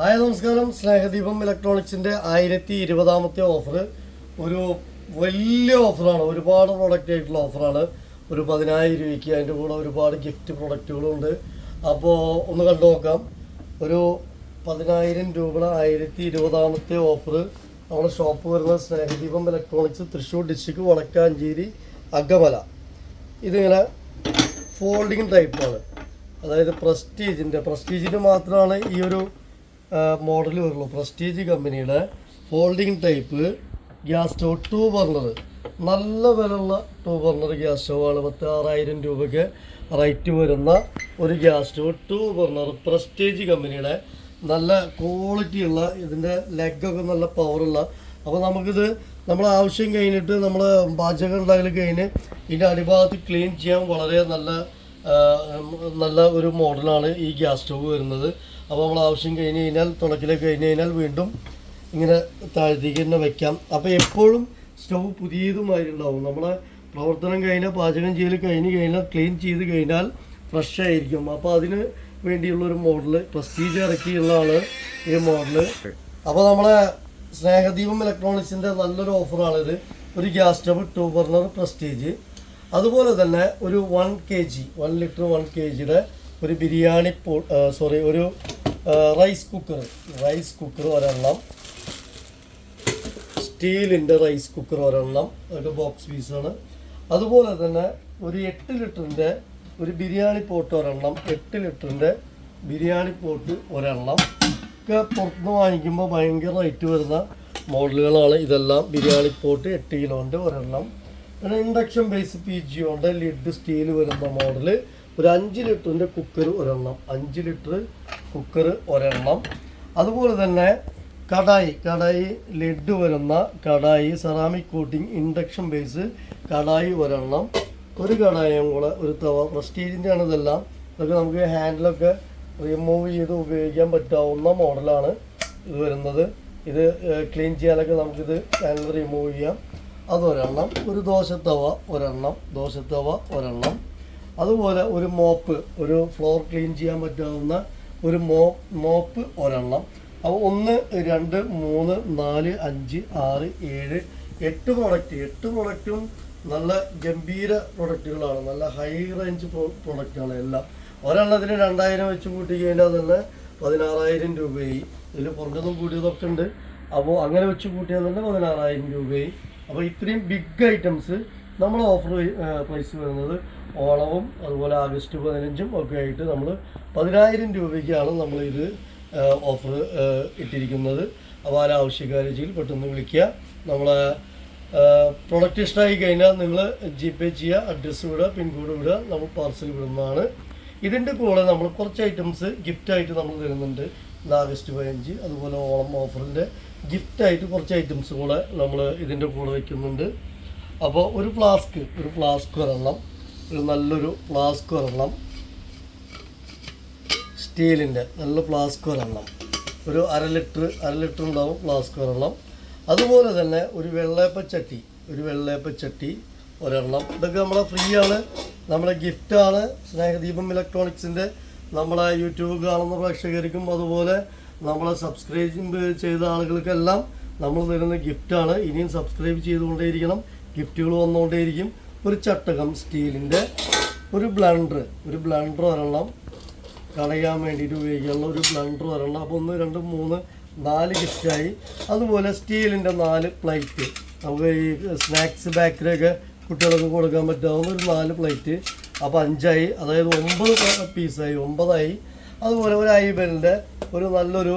Hi നമസ്കാരം. സ്നേഹദീപം ഇലക്ട്രോണിക്സിന്റെ ആയിരത്തി ഇരുപതാമത്തെ ഓഫർ ഒരു വലിയ ഓഫറാണ്. ഒരുപാട് പ്രൊഡക്റ്റ് ആയിട്ടുള്ള ഓഫറാണ്. ഒരു പതിനായിരം രൂപയ്ക്ക് അതിന്റെ കൂടെ ഒരുപാട് ഗിഫ്റ്റ് പ്രൊഡക്റ്റുകളും ഉണ്ട് അപ്പോൾ ഒന്ന് കണ്ടു നോക്കാം. ഒരു പതിനായിരം രൂപയുടെ ആയിരത്തി ഇരുപതാമത്തെ ഓഫർ നമ്മുടെ ഷോപ്പ് വരുന്ന സ്നേഹദീപം ഇലക്ട്രോണിക്സ് തൃശ്ശൂർ ഡിസ്ട്രിക്ട് വടക്കാഞ്ചേരി അഗമല. ഇതിങ്ങനെ ഫോൾഡിങ് ടൈപ്പാണ് അതായത് പ്രസ്റ്റീജിന്റെ പ്രസ്റ്റീജിന് മാത്രമാണ് ഈ ഒരു മോഡൽ വരുള്ളൂ. പ്രസ്റ്റീജ് കമ്പനിയുടെ folding type gas stove two burner നല്ല വിലയുള്ള ടൂ ബർണർ ഗ്യാസ് സ്റ്റവാണ് പത്ത് ആറായിരം രൂപയ്ക്ക് റേറ്റ് വരുന്ന ഒരു gas stove two burner Prestige കമ്പനിയുടെ നല്ല ക്വാളിറ്റിയുള്ള ഇതിന്റെ ലെഗൊക്കെ നല്ല പവറുള്ള അപ്പോൾ നമുക്കിത് നമ്മൾ ആവശ്യം കഴിഞ്ഞിട്ട് നമ്മൾ പാചകം ഉണ്ടാക്കൽ കഴിഞ്ഞ് ഇതിന്റെ അടിഭാഗത്ത് ക്ലീൻ ചെയ്യാൻ വളരെ നല്ല നല്ല ഒരു മോഡലാണ് ഈ ഗ്യാസ് സ്റ്റവ് വരുന്നത്. അപ്പോൾ നമ്മൾ ആവശ്യം കഴിഞ്ഞ് കഴിഞ്ഞാൽ തുണക്കിലേക്ക് കഴിഞ്ഞ് കഴിഞ്ഞാൽ വീണ്ടും ഇങ്ങനെ താഴത്തേക്ക് തന്നെ വെക്കാം. അപ്പോൾ എപ്പോഴും സ്റ്റവ് പുതിയതുമായി ഉണ്ടാവും നമ്മളെ പ്രവർത്തനം കഴിഞ്ഞാൽ പാചകം ചെയ്ത് കഴിഞ്ഞ് കഴിഞ്ഞാൽ ക്ലീൻ ചെയ്ത് കഴിഞ്ഞാൽ ഫ്രഷ് ആയിരിക്കും. അപ്പോൾ അതിന് വേണ്ടിയുള്ള ഒരു മോഡൽ പ്രസ്റ്റീജ് ഇറക്കിയുള്ളതാണ് ഈ മോഡൽ അപ്പോൾ നമ്മളെ സ്നേഹദീപം ഇലക്ട്രോണിക്സിന്റെ നല്ലൊരു ഓഫറാണിത്. ഒരു gas stove two burner Prestige. അതുപോലെ തന്നെ ഒരു one K G one litre one K ജിയുടെ ഒരു ബിരിയാണി പോ സോറി ഒരു റൈസ് കുക്കർ റൈസ് കുക്കർ ഒരെണ്ണം. സ്റ്റീലിന്റെ റൈസ് കുക്കർ ഒരെണ്ണം. ഒരു ബോക്സ് പീസാണ് അതുപോലെ തന്നെ ഒരു എട്ട് ലിറ്ററിന്റെ ഒരു ബിരിയാണി പോട്ട് ഒരെണ്ണം. എട്ട് ലിറ്ററിന്റെ ബിരിയാണി പോട്ട് ഒരെണ്ണം. ഒക്കെ പുറത്തുനിന്ന് വാങ്ങിക്കുമ്പോൾ ഭയങ്കര റേറ്റ് വരുന്ന മോഡലുകളാണ് ഇതെല്ലാം. ബിരിയാണി പോട്ട് എട്ട് കിലോന്റെ ഒരെണ്ണം. പിന്നെ ഇൻഡക്ഷൻ ബേസ് പി ജി ഉണ്ട് ലിഡ് സ്റ്റീൽ വരുന്ന മോഡൽ ഒരു അഞ്ച് ലിറ്ററിന്റെ കുക്കർ ഒരെണ്ണം അഞ്ച് ലിറ്റർ കുക്കർ ഒരെണ്ണം. അതുപോലെ തന്നെ കടായി കടായി ലെഡ് വരുന്ന kadai ceramic coating induction base kadai ഒരെണ്ണം. ഒരു കടായും കൂടെ ഒരു തവ പ്രസ്റ്റീജിന്റെ ആണ് ഇതെല്ലാം. ഇതൊക്കെ നമുക്ക് ഹാൻഡിലൊക്കെ റിമൂവ് ചെയ്ത് ഉപയോഗിക്കാൻ പറ്റാവുന്ന മോഡലാണ് ഇത് വരുന്നത്. ഇത് ക്ലീൻ ചെയ്യാനൊക്കെ നമുക്കിത് ഹാൻഡിൽ റിമൂവ് ചെയ്യാം. അതൊരെണ്ണം ഒരു ദോശത്തവ ഒരെണ്ണം ദോശത്തവ ഒരെണ്ണം. അതുപോലെ ഒരു മോപ്പ് ഒരു ഫ്ലോർ ക്ലീൻ ചെയ്യാൻ പറ്റാവുന്ന ഒരു മോ മോപ്പ് ഒരെണ്ണം. അപ്പോൾ ഒന്ന് രണ്ട് മൂന്ന് നാല് അഞ്ച് ആറ് ഏഴ് എട്ട് പ്രൊഡക്റ്റ് എട്ട് പ്രൊഡക്റ്റും നല്ല ഗംഭീര പ്രൊഡക്റ്റുകളാണ് നല്ല ഹൈ റേഞ്ച് പ്രൊഡക്റ്റാണ് എല്ലാം. ഒരെണ്ണത്തിന് രണ്ടായിരം വെച്ച് കൂട്ടി കഴിഞ്ഞാൽ തന്നെ പതിനാറായിരം രൂപയായി. ഇതിൽ കുറഞ്ഞതും കൂടിയതൊക്കെ ഉണ്ട്. അപ്പോൾ അങ്ങനെ വെച്ച് തന്നെ പതിനാറായിരം രൂപയായി. അപ്പോൾ ഇത്രയും ബിഗ് ഐറ്റംസ് നമ്മൾ ഓഫർ പ്രൈസ് വരുന്നത് ഓണവും അതുപോലെ ആഗസ്റ്റ് പതിനഞ്ചും ഒക്കെ ആയിട്ട് നമ്മൾ പതിനായിരം രൂപയ്ക്കാണ് നമ്മളിത് ഓഫർ ഇട്ടിരിക്കുന്നത്. അപ്പോൾ ആരും ആവശ്യക്കാരെങ്കിൽ പെട്ടെന്ന് വിളിക്കുക. നമ്മളെ പ്രൊഡക്റ്റ് ഇഷ്ടമായി കഴിഞ്ഞാൽ നിങ്ങൾ ജി പേ ചെയ്യുക അഡ്രസ്സ് വിടുക പിൻകോഡ് വിടുക നമ്മൾ പാർസൽ വിടുന്നതാണ്. ഇതിന്റെ കൂടെ നമ്മൾ കുറച്ച് ഐറ്റംസ് ഗിഫ്റ്റായിട്ട് നമ്മൾ തരുന്നുണ്ട്. ആഗസ്റ്റ് പതിനഞ്ച് അതുപോലെ ഓണം ഓഫറിന്റെ ഗിഫ്റ്റായിട്ട് കുറച്ച് ഐറ്റംസ് കൂടെ നമ്മൾ ഇതിന്റെ കൂടെ വയ്ക്കുന്നുണ്ട് അപ്പോൾ ഒരു ഫ്ലാസ്ക് ഒരു ഫ്ലാസ്ക് ഒരെണ്ണം ഒരു നല്ലൊരു ഫ്ലാസ്ക് ഒരെണ്ണം സ്റ്റീലിന്റെ നല്ല ഫ്ലാസ്ക് ഒരെണ്ണം ഒരു അര ലിറ്റർ അര ലിറ്റർ ഉണ്ടാവും ഫ്ലാസ്ക് ഒരെണ്ണം. അതുപോലെ തന്നെ ഒരു വെള്ളയപ്പച്ചട്ടി ഒരു വെള്ളയപ്പച്ചട്ടി ഒരെണ്ണം. ഇതൊക്കെ നമ്മളെ ഫ്രീ ആണ്. നമ്മുടെ ഗിഫ്റ്റാണ് സ്നേഹദീപം ഇലക്ട്രോണിക്സിന്റെ നമ്മളെ യൂട്യൂബ് കാണുന്ന പ്രേക്ഷകർക്കും അതുപോലെ നമ്മളെ സബ്സ്ക്രൈബ് ചെയ്ത ആളുകൾക്കെല്ലാം നമ്മൾ തരുന്ന ഗിഫ്റ്റാണ് ഇനിയും സബ്സ്ക്രൈബ് ചെയ്തുകൊണ്ടേയിരിക്കണം. ഗിഫ്റ്റുകൾ വന്നുകൊണ്ടേയിരിക്കും. ഒരു ചട്ടകം സ്റ്റീലിന്റെ ഒരു ബ്ലണ്ടർ ഒരു ബ്ലണ്ടർ ഒരെണ്ണം കളയാൻ വേണ്ടിയിട്ട് ഉപയോഗിക്കാനുള്ള ഒരു ബ്ലണ്ടർ ഒരെണ്ണം. അപ്പോൾ ഒന്ന് രണ്ട് മൂന്ന് നാല് ഗിഫ്റ്റായി അതുപോലെ സ്റ്റീലിന്റെ നാല് പ്ലേറ്റ് നമുക്ക് ഈ സ്നാക്സ് ബേക്കറിയൊക്കെ കുട്ടികൾക്ക് കൊടുക്കാൻ പറ്റാവുന്ന ഒരു നാല് പ്ലേറ്റ് അപ്പോൾ അഞ്ചായി. അതായത് ഒമ്പത് പീസായി. ഒമ്പതായി. അതുപോലെ ഒരു ഐബലിന്റെ ഒരു നല്ലൊരു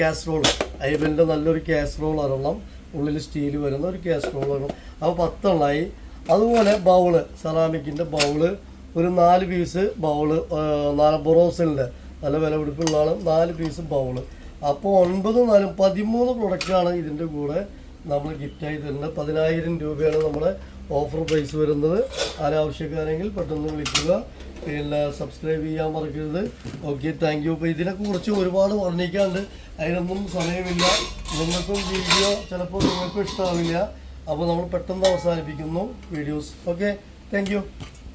കാസറോൾ ഐബലിന്റെ നല്ലൊരു കാസറോൾ ഒരെണ്ണം. ഉള്ളിൽ സ്റ്റീൽ വരുന്ന ഒരു കാസറോൾ ഒരെണ്ണം. അപ്പോൾ പത്തെണ്ണമായി അതുപോലെ ബൗൾ സെറാമിക്കിന്റെ ബൗൾ. ഒരു നാല് പീസ് ബൗൾ നാല് ബൊറോസിലിന്റെ നല്ല വില പിടിപ്പുള്ളതാണ് നാല് പീസ് ബൗൾ. അപ്പോൾ ഒൻപത് നാലും പതിമൂന്ന് പ്രൊഡക്റ്റാണ് ഇതിന്റെ കൂടെ നമ്മൾ ഗിഫ്റ്റായി തരുന്നത്. പതിനായിരം രൂപയാണ് നമ്മുടെ ഓഫർ പ്രൈസ് വരുന്നത്. ആരാവശ്യക്കാരെങ്കിൽ പെട്ടെന്ന് വിളിക്കുക. പിന്നെ സബ്സ്ക്രൈബ് ചെയ്യാൻ മറക്കരുത്. ഓക്കെ താങ്ക് യു അപ്പോൾ ഇതിനെക്കുറിച്ച് ഒരുപാട് വർണിക്കാണ്ട് അതിനൊന്നും സമയമില്ല. നിങ്ങൾക്കും വീഡിയോ ചിലപ്പോൾ നിങ്ങൾക്കും ഇഷ്ടമാവില്ല അപ്പോൾ നമ്മൾ പെട്ടെന്ന് അവസാനിപ്പിക്കുന്നു. Videos okay thank